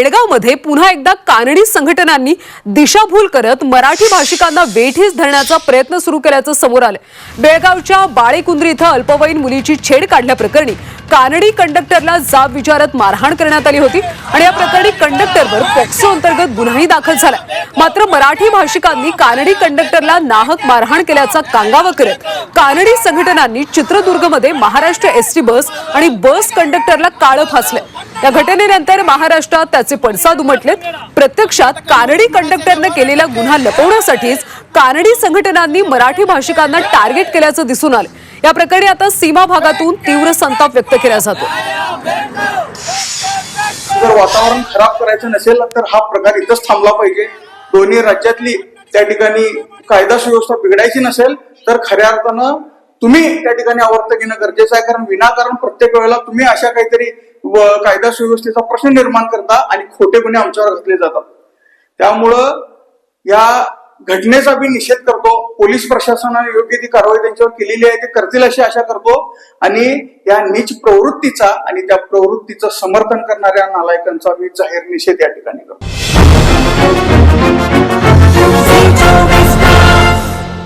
बेळगावमध्ये पुन्हा एकदा कानडी संघटनांनी दिशाभूल करत मराठी भाषिकांना वेठीस धरण्याचा प्रयत्न सुरू केल्याचं समोर आलं बेळगावच्या बाळेकुंद्री इथं अल्पवयीन मुलीची छेड काढल्याप्रकरणी कानडी कंडक्टरला जाब विचारत मारहाण करण्यात आली होती आणि या प्रकरणी कंडक्टरवर पॉक्सो अंतर्गत गुन्हाही दाखल झाला मात्र मराठी भाषिकांनी कानडी कंडक्टरला नाहक मारहाण केल्याचा कांगावा करत कानडी संघटनांनी चित्रदुर्गमध्ये महाराष्ट्र एसटी बस आणि बस कंडक्टरला काळं फासलंय. या घटनेनंतर महाराष्ट्रात त्याचे पडसाद उमटलेत. प्रत्यक्षात कानडी कंडक्टरनं केलेला गुन्हा लपवण्यासाठीच कानडी संघटनांनी मराठी भाषिकांना टार्गेट केल्याचं दिसून आलं या प्रकरणी आता सीमा भागातून तीव्र संताप व्यक्त केला जातो जर वातावरण खराब करायचं नसेल तर हा प्रकार इथंच थांबला पाहिजे. दोन्ही राज्यातली त्या ठिकाणी कायदा सुव्यवस्था बिघडायची नसेल तर खऱ्या अर्थानं तुम्ही त्या ठिकाणी आवर्त घेणं गरजेचं आहे. कारण विनाकारण प्रत्येक वेळेला तुम्ही अशा काहीतरी व कायदा सुव्यवस्थेचा प्रश्न निर्माण करता आणि खोटे गुन्हे आमच्यावर घातले जातात. त्यामुळं या घटनेचा मी निषेध करतो. पोलीस प्रशासनाने योग्य ती कारवाई त्यांच्यावर केलेली आहे ते करतील अशी आशा करतो. आणि या नीच प्रवृत्तीचा आणि त्या प्रवृत्तीचं समर्थन करणाऱ्या नालायकांचा मी जाहीर निषेध या ठिकाणी करतो.